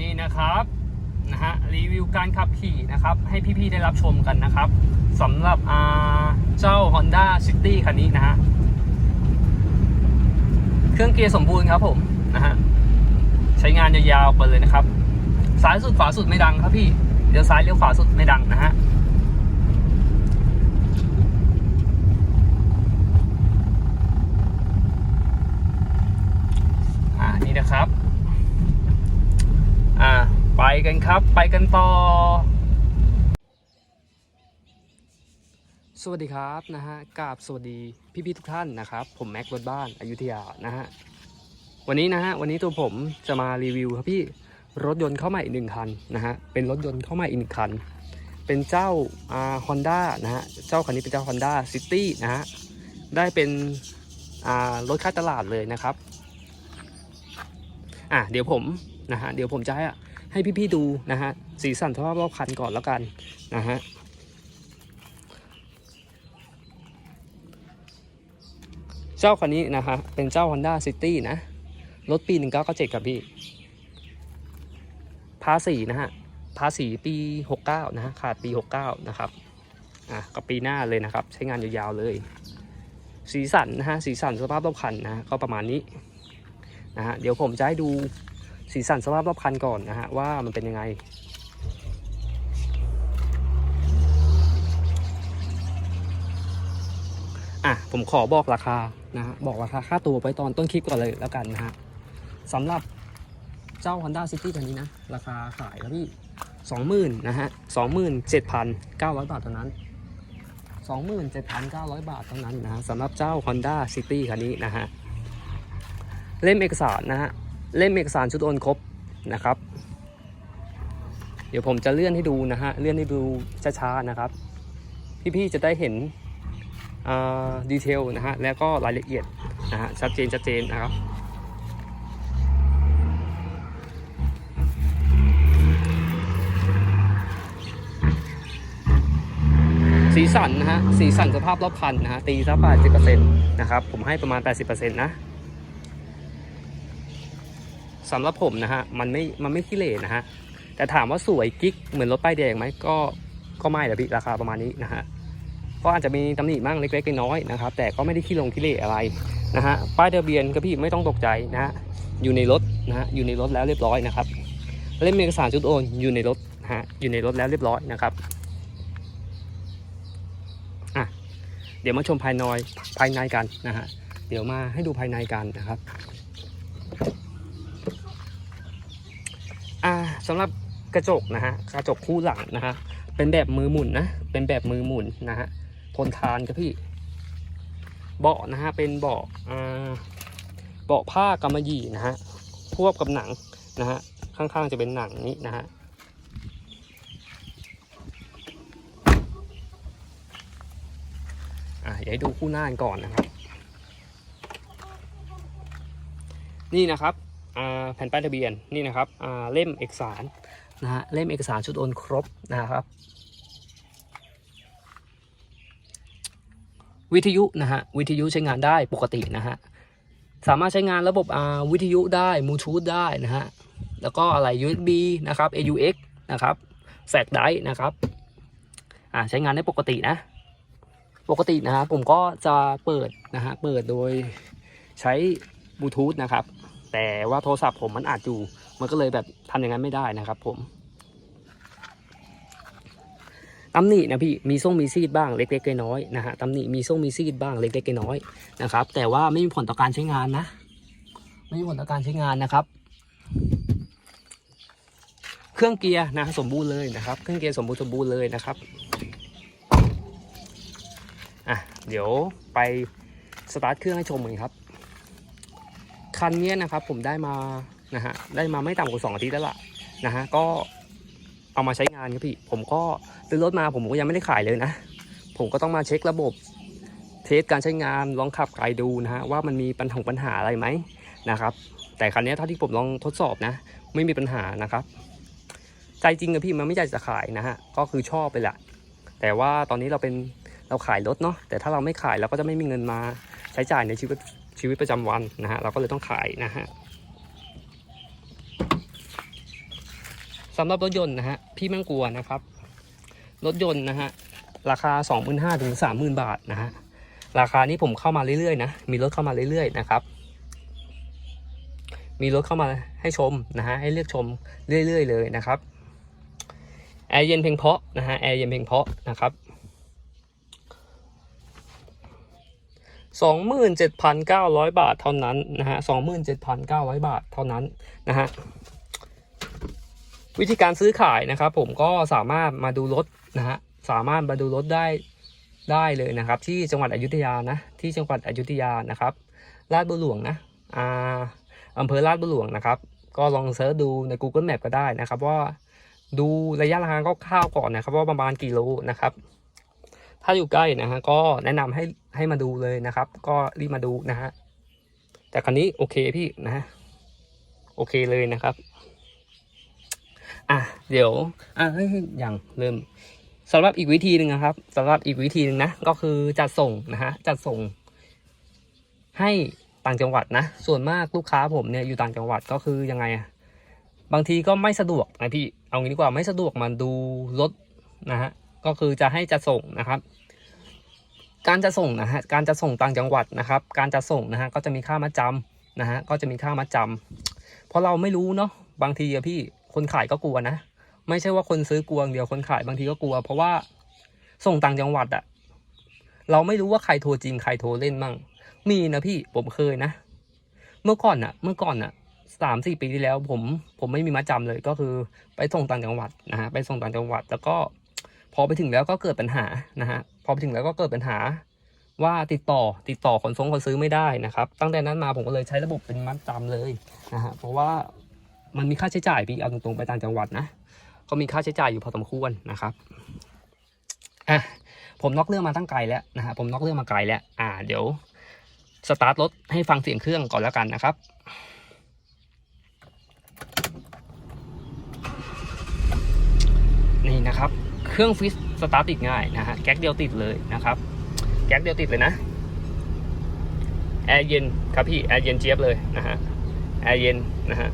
นี่นะครับนะฮะรีวิวการขับขี่นะครับ ให้พี่ๆได้รับชมกันนะครับสำหรับอาเจ้า Honda City คันนี้นะฮะเครื่องเกียร์สมบูรณ์ครับผมนะฮะใช้งานยาวๆไปเลยนะครับ ซ้ายสุดขวาสุดไม่ดังครับพี่เลี้ยวซ้ายเลี้ยวขวาสุดไม่ดังนะฮะ อ่านี่นะครับ อ่า ไป กันครับ ไปกันต่อ สวัสดีครับนะฮะกราบสวัสดีพี่ๆทุกท่านนะครับ ผมแม็กรถบ้านอายุทยานะฮะวันนี้นะฮะวันนี้ตัวผมจะมารีวิวครับพี่รถยนต์เข้ามาอีกหนึ่งคันนะฮะเป็นรถยนต์เข้ามาอีกหนึ่งคัน เป็นเจ้าอ่าฮอนด้านะฮะเจ้าคันนี้เป็นเจ้า Honda City นะฮะได้เป็นอ่ารถค่าตลาดเลยนะครับอะเดี๋ยวผมนะฮะเดี๋ยวผมจะให้ ให้พี่ๆดูนะฮะสีสันสภาพรอบคันก่อนแล้วกันนะฮะเจ้าคันนี้นะฮะเป็นเจ้า Honda City นะ รถปี 1997ครับพี่ภาษีนะฮะภาษีปี 69 นะฮะขาดปี 69 นะครับอะกับปีหน้าเลยนะครับ ใช้งานยาวๆเลย สีสันนะฮะสีสันสภาพรอบคันนะฮะก็ประมาณนี้นะฮะเดี๋ยวผมจะให้ดู สีสันสภาพรอบคันก่อนนะฮะว่ามันเป็นยังไง อะผมขอบอกราคานะฮะบอกราคาค่าตัวไปตอนต้นคลิปก่อนเลยแล้วกันนะฮะสำหรับเจ้า Honda City คันนี้นะ ราคาขายครับพี่สองหมื่นนะฮะสองหมื่นเจ็ดพันเก้าร้อยบาทเท่านั้นสองหมื่นเจ็ดพันเก้าร้อยบาทเท่านั้นนะฮะสำหรับเจ้า Honda City คันนี้นะฮะเล่มเอกสารนะฮะ เล่มเอกสารชุดโอนครบนะครับ เดี๋ยวผมจะเลื่อนให้ดูนะฮะ เลื่อนให้ดูช้าๆนะครับ พี่ๆจะได้เห็นดีเทลนะฮะ แล้วก็รายละเอียดนะฮะ ชัดเจนชัดเจนนะครับสีสันนะฮะ สีสันสภาพรอบคันนะฮะ ตีสัก80%นะครับ ผมให้ประมาณ80%นะ สำหรับผมนะฮะมันไม่มันไม่ขี้เหร่นะฮะแต่ถามว่าสวยกิ๊กเหมือนรถป้ายแดงไหมก็ก็ไม่แหละพี่ราคาประมาณนี้นะฮะก็อาจจะมีตำหนิบ้างเล็กๆน้อยๆนะครับ แต่ก็ไม่ได้ขี้ลงขี้เหร่อะไรนะฮะป้ายทะเบียนก็พี่ไม่ต้องตกใจนะฮะอยู่ในรถนะฮะอยู่ในรถแล้วเรียบร้อยนะครับเล่มเอกสารชุดโอนอยู่ในรถนะฮะอยู่ในรถแล้วเรียบร้อยนะครับอะเดี๋ยวมาชมภายในภายในกันนะฮะเดี๋ยวมาให้ดูภายในกันนะครับ อ่า สำหรับกระจกนะฮะกระจกคู่หลังนะฮะเป็นแบบมือหมุนนะเป็นแบบมือหมุนนะฮะทนทานครับพี่ เบาะนะฮะเป็นเบาะเบาะผ้ากำมะหยี่นะฮะควบกับหนังนะฮะข้างๆจะเป็นหนังนี้นะฮะอ่าเดี๋ยวให้ดูคู่หน้ากันก่อนนะครับ นี่นะครับ แผ่นป้ายทะเบียนนี่นะครับเล่มเอกสารนะฮะเล่มเอกสารชุดโอนครบนะครับ วิทยุนะฮะวิทยุใช้งานได้ปกตินะฮะสามารถใช้งานระบบวิทยุได้บูทูธได้นะฮะแล้วก็อะไร USB นะครับ AUX นะครับแฟกได้นะครับอ่าใช้งานได้ปกตินะ ปกตินะฮะผมก็จะเปิดนะฮะเปิดโดยใช้บลูทูธนะครับ แต่ว่าโทรศัพท์ผมมันอาจอยู่ มันก็เลยแบบทำอย่างนั้นไม่ได้นะครับผมตำหนินะพี่มีส่งมีซีดบ้างเล็กๆน้อยๆนะฮะตำหนิมีส่งมีซีดบ้างเล็กๆน้อยๆนะครับ แต่ว่าไม่มีผลต่อการใช้งานนะ ไม่มีผลต่อการใช้งานนะครับ เครื่องเกียร์นะสมบูรณ์เลยนะครับ เครื่องเกียร์สมบูรณ์สมบูรณ์เลยนะครับอะเดี๋ยวไปสตาร์ทเครื่องให้ชมกันครับ คันนี้นะครับผมได้มานะฮะได้มาไม่ต่ำกว่าสองอาทิตย์แล้วล่ะนะฮะก็เอามาใช้งานครับพี่ ผมก็ซื้อรถมาผมก็ยังไม่ได้ขายเลยนะ ผมก็ต้องมาเช็คระบบ เทสการใช้งานลองขับไกลดูนะฮะว่ามันมีปัญหาปัญหาอะไรไหมนะครับ แต่คันนี้เท่าที่ผมลองทดสอบนะ ไม่มีปัญหานะครับ ใจจริงอะพี่มันไม่อยากจะขายนะฮะก็คือชอบไปแหละแต่ว่าตอนนี้เราเป็นเราขายรถเนาะแต่ถ้าเราไม่ขายเราก็จะไม่มีเงินมาใช้จ่ายในชีวิต ชีวิตประจำวันนะฮะเราก็เลยต้องขายนะฮะสำหรับรถยนต์นะฮะพี่ไม่งกลัวนะครับรถยนต์นะฮะราคา 25,000ถึง30,000 บาทนะฮะราคานี้ผมเข้ามาเรื่อยๆนะมีรถเข้ามาเรื่อยๆนะครับ มีรถเข้ามาให้ชมนะฮะให้เลือกชมเรื่อยๆเลยนะครับแอร์เย็นเพียงเพาะนะฮะแอร์เย็นเพียงเพาะนะครับ 27,900 บาทเท่านั้นนะฮะ27,900 บาทเท่านั้นนะฮะวิธีการซื้อขายนะครับ ผมก็สามารถมาดูรถนะฮะสามารถมาดูรถได้ได้เลยนะครับ ที่จังหวัดอยุธยานะที่จังหวัดอยุธยานะครับลาดบุหลวงนะอ่าอำเภอลาดบุหลวงนะครับ ก็ลองเสิร์ชดูใน Google Map ก็ได้นะครับ ว่าดูระยะทางคร่าวๆก่อนนะครับ ว่าประมาณกี่โลนะครับ ถ้าอยู่ใกล้นะฮะก็แนะนำให้ให้มาดูเลยนะครับ ก็รีบมาดูนะฮะแต่คันนี้โอเคพี่นะฮะโอเคเลยนะครับ อะเดี๋ยว อะอย่างเริ่มสำหรับอีกวิธีหนึ่งนะครับสำหรับอีกวิธีหนึ่งนะก็คือจัดส่งนะฮะจัดส่ง ให้ต่างจังหวัดนะ ส่วนมากลูกค้าผมเนี่ยอยู่ต่างจังหวัดก็คือยังไงอะบางทีก็ไม่สะดวกนะพี่เอางี้ดีกว่าไม่สะดวกมาดูรถนะฮะก็คือจะให้จะส่งนะครับ การจะส่งนะฮะการจะส่งต่างจังหวัดนะครับ การจะส่งนะฮะก็จะมีค่ามาจำนะฮะก็จะมีค่ามาจำเพราะเราไม่รู้เนาะบางทีอะพี่คนขายก็กลัวนะ ไม่ใช่ว่าคนซื้อกลัวอย่างเดียวคนขายบางทีก็กลัว เพราะว่าส่งต่างจังหวัดอะเราไม่รู้ว่าใครโทรจริงใครโทรเล่นมั่ง มีนะพี่ผมเคยนะ เมื่อก่อนอะเมื่อก่อนอะสามสี่ปีที่แล้วผมผมไม่มีมัดจำเลยก็คือไปส่งต่างจังหวัดนะฮะไปส่งต่างจังหวัดแล้วก็ พอไปถึงแล้วก็เกิดปัญหานะฮะพอไปถึงแล้วก็เกิดปัญหาว่าติดต่อติดต่อขนส่งขนซื้อไม่ได้นะครับ ตั้งแต่นั้นมาผมก็เลยใช้ระบบเป็นมัดจำเลยนะฮะเพราะว่ามันมีค่าใช้จ่ายพี่เอาตรงๆไปต่างจังหวัดนะก็มีค่าใช้จ่ายอยู่พอสมควรนะครับอะผมนอกเรื่องมาตั้งไกลแล้วนะฮะผมนอกเรื่องมาไกลแล้วอ่าเดี๋ยวสตาร์ทรถให้ฟังเสียงเครื่องก่อนแล้วกันนะครับนี่นะครับ เครื่องฟิสสตาร์ทติดง่ายนะฮะแก๊กเดียวติดเลยนะครับ แก๊กเดียวติดเลยนะแอร์เย็นครับพี่แอร์เย็นเจี๊ยบเลยนะฮะแอร์เย็นนะฮะ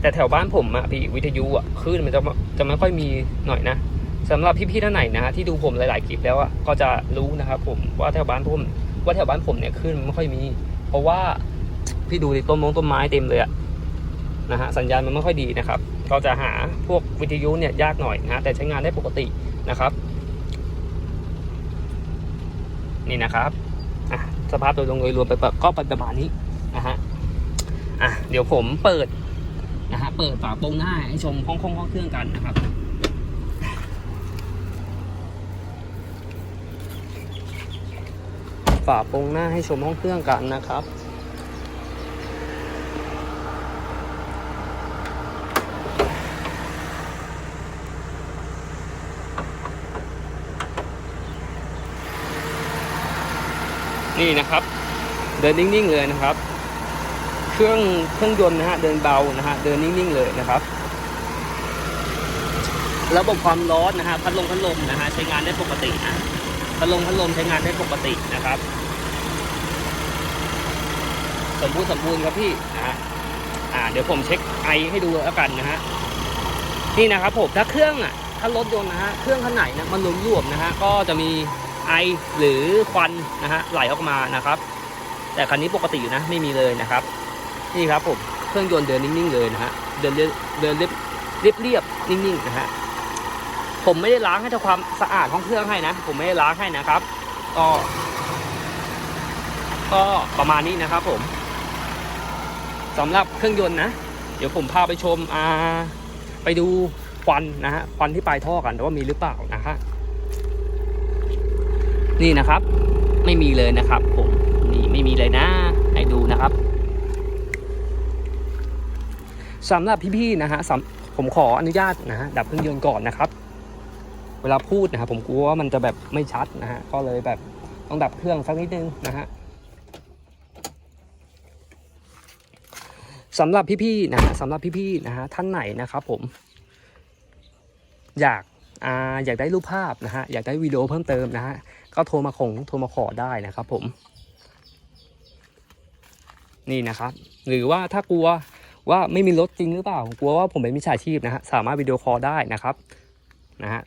แต่แถวบ้านผมอะพี่วิทยุอะคลื่นมันจะจะไม่ค่อยมีหน่อยนะสำหรับพี่ๆท่านไหนนะฮะที่ดูผมหลายๆคลิปแล้วอะก็จะรู้นะครับผมว่าแถวบ้านผมว่าแถวบ้านผมเนี่ยคลื่นมันไม่ค่อยมี เพราะว่าพี่ดูดิต้นมงต้นไม้เต็มเลยอะนะฮะสัญญาณมันไม่ค่อยดีนะครับ ก็จะหาพวกวิทยุเนี่ยยากหน่อยนะแต่ใช้งานได้ปกตินะครับ นี่นะครับสภาพโดยรวมโดยรวมไปแบบก็ประมาณนี้นะฮะอะเดี๋ยวผมเปิดนะฮะเปิดฝาโปรงหน้าให้ชมห้องห้องห้องเครื่องกันนะครับฝาโปรงหน้าให้ชมห้องเครื่องกันนะครับ นี่นะครับ เดินนิ่งๆเลยนะครับ เครื่องเครื่องยนต์นะฮะเดินเบานะฮะเดินนิ่งๆเลยนะครับ ระบบความร้อนนะฮะพัดลมพัดลมนะฮะใช้งานได้ปกตินะพัดลมพัดลมใช้งานได้ปกตินะครับ สมบูรณ์สมบูรณ์ครับพี่นะอ่าเดี๋ยวผมเช็คไอให้ดูแล้วกันนะฮะนี่นะครับผมถ้าเครื่องอะถ้ารถยนต์นะฮะเครื่องข้างไหนนะมันรวมๆนะฮะก็จะมีไอหรือควัน นะฮะไหลออกมานะครับ แต่คันนี้ปกติอยู่นะไม่มีเลยนะครับ นี่ครับผมเครื่องยนต์เดินนิ่งๆเลยนะฮะเดินเรียบเดินเรียบเรียบเรียบนิ่งๆนะฮะผมไม่ได้ล้างให้ทำความสะอาดห้องเครื่องให้นะ ผมไม่ได้ล้างให้นะครับก็ก็ประมาณนี้นะครับ ผมสำหรับเครื่องยนต์นะ เดี๋ยวผมพาไปชมอ่าไปดูควันนะฮะควันที่ปลายท่อกันว่ามีหรือเปล่านะฮะนี่นะครับ ไม่มีเลยนะครับ ผมนี่ไม่มีเลยนะ ให้ดูนะครับสำหรับพี่ๆนะฮะสำผมขออนุญาตนะฮะดับเครื่องยนต์ก่อนนะครับ เวลาพูดนะครับผมกลัวว่ามันจะแบบไม่ชัดนะฮะก็เลยแบบต้องดับเครื่องสักนิดนึงนะฮะสำหรับพี่ๆนะฮะสำหรับพี่ๆนะฮะท่านไหนนะครับ ผม อยากอ่าอยากได้รูปภาพนะฮะอยากได้วิดีโอเพิ่มเติมนะฮะ ก็โทรมาคงโทรมาขอได้นะครับผม นี่นะครับ หรือว่าถ้ากลัวว่าไม่มีรถจริงหรือเปล่า กลัวว่าผมเป็นมิจฉาชีพนะฮะสามารถวิดีโอคอลได้นะครับนะฮะ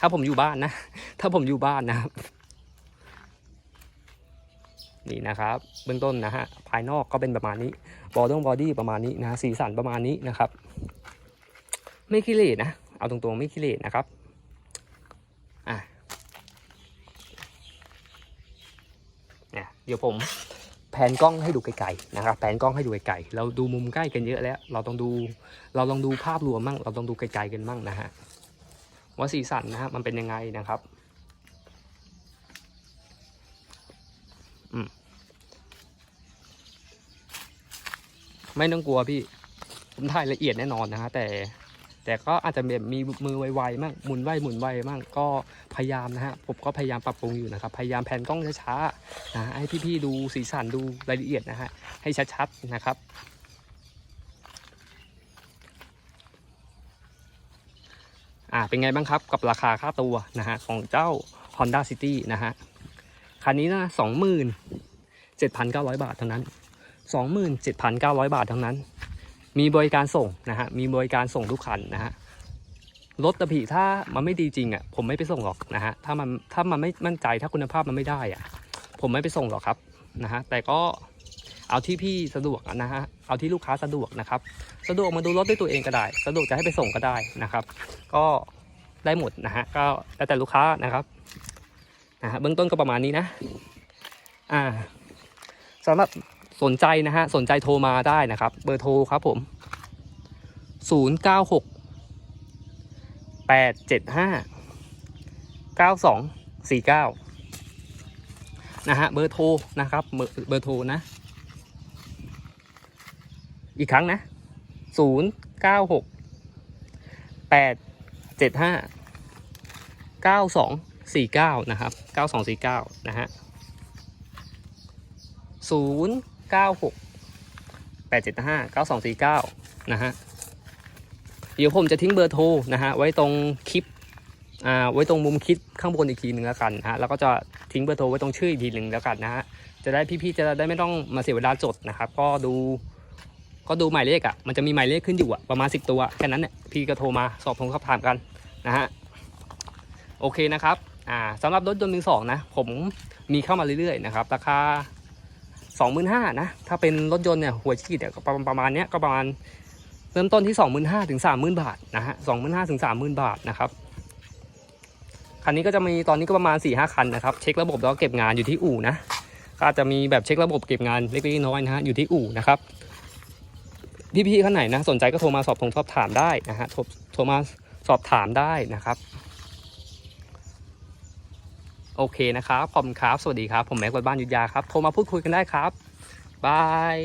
ถ้าผมอยู่บ้านนะ ถ้าผมอยู่บ้านนะครับ นี่นะครับ เบื้องต้นนะฮะภายนอกก็เป็นประมาณนี้บอดงบอดี้ประมาณนี้นะฮะสีสันประมาณนี้นะครับ ไม่ขี้เหร่นะเอาตรงๆไม่ขี้เหร่นะครับอะ เดี๋ยวผมแผนกล้องให้ดูไกลๆนะครับแผนกล้องให้ดูไกลๆเราดูมุมใกล้กันเยอะแล้ว เราต้องดูเราลองดูภาพรวมมั่งเราต้องดูไกลๆกันมั่งนะฮะว่าสีสันนะฮะมันเป็นยังไงนะครับไม่ต้องกลัวพี่ผมถ่ายละเอียดแน่นอนนะฮะแต่ แต่ก็อาจจะแบบมีมือไวๆมั่งหมุนไวหมุนไวมั่งก็พยายามนะฮะผมก็พยายามปรับปรุงอยู่นะครับ พยายามแผนกล้องช้าๆนะให้พี่ๆดูสีสันดูรายละเอียดนะฮะให้ชัดๆนะครับอ่าเป็นไงบ้างครับกับราคาค่าตัวนะฮะของเจ้า Honda City นะฮะคันนี้นะสองหมื่นเจ็ดพันเก้าร้อยบาทเท่านั้นสองหมื่นเจ็ดพันเก้าร้อยบาทเทั้งนั้น มีบริการส่งนะฮะ มีบริการส่งทุกคันนะฮะ รถตะผีถ้ามันไม่ดีจริงอะ ผมไม่ไปส่งหรอกนะฮะ ถ้ามันถ้ามันไม่มั่นใจถ้าคุณภาพมันไม่ได้อะ ผมไม่ไปส่งหรอกครับนะฮะ แต่ก็เอาที่พี่สะดวกนะฮะ เอาที่ลูกค้าสะดวกนะครับ สะดวกมาดูรถด้วยตัวเองก็ได้ สะดวกจะให้ไปส่งก็ได้นะครับ ก็ได้หมดนะฮะ ก็แล้วแต่ลูกค้านะครับนะฮะเบื้องต้นก็ประมาณนี้นะ อ่าสำหรับ สนใจนะฮะสนใจโทรมาได้นะครับ เบอร์โทรครับผม 0 9 6 8 7 5 9 2 4 9 นะฮะเบอร์โทรนะครับเบอร์โทรนะ อีกครั้งนะ 0 9 6 8 7 5 9 2 4 9 นะครับ 9 2 4 9 นะฮะศู นย์เก้าหกแปดเจ็ดห้าเก้าสองสี่เก้านะฮะ เดี๋ยวผมจะทิ้งเบอร์โทรนะฮะ ไว้ตรงคลิป อ่า ไว้ตรงมุมคลิปข้างบนอีกทีหนึ่งแล้วกันนะฮะ แล้วก็จะทิ้งเบอร์โทรไว้ตรงชื่ออีกทีหนึ่งแล้วกันนะฮะ จะได้พี่ๆ จะได้ไม่ต้องมาเสียเวลาจดนะครับ ก็ดูก็ดูหมายเลขอะ่ะ มันจะมีหมายเลขขึ้นอยู่อะ่ะ ประมาณสิบตัว แค่นั้นเนี่ย พี่ก็โทรมาสอบถามคำถามกันนะฮะ โอเคนะครับ อ่าสำหรับรถยนต์มือสองนะ ผมมีเข้ามาเรื่อยๆนะครับ ราคา สองหมื่นห้านะ ถ้าเป็นรถยนต์เนี่ยหัวฉีดเนี่ยก็ประมาณประมาณเนี้ยก็ประมาณเริ่มต้นที่สองหมื่นห้าถึงสามหมื่นบาทนะฮะสองหมื่นห้าถึงสามหมื่นบาทนะครับคันนี้ก็จะมีตอนนี้ก็ประมาณสี่ห้าคันนะครับเช็คระบบแล้วก็เก็บงานอยู่ที่อู่นะก็จะมีแบบเช็คระบบเก็บงานเล็กๆน้อยๆนะฮะอยู่ที่อู่นะครับพี่ๆท่านไหนนะสนใจก็โทรมาสอบถงสอบถามได้นะฮะโทรโทรมาสอบถามได้นะครับ โอเคนะครับ ขอบคุณครับ สวัสดีครับ ผมแม็กซ์วัดบ้านยุทธยาครับ โทรมาพูดคุยกันได้ครับ บาย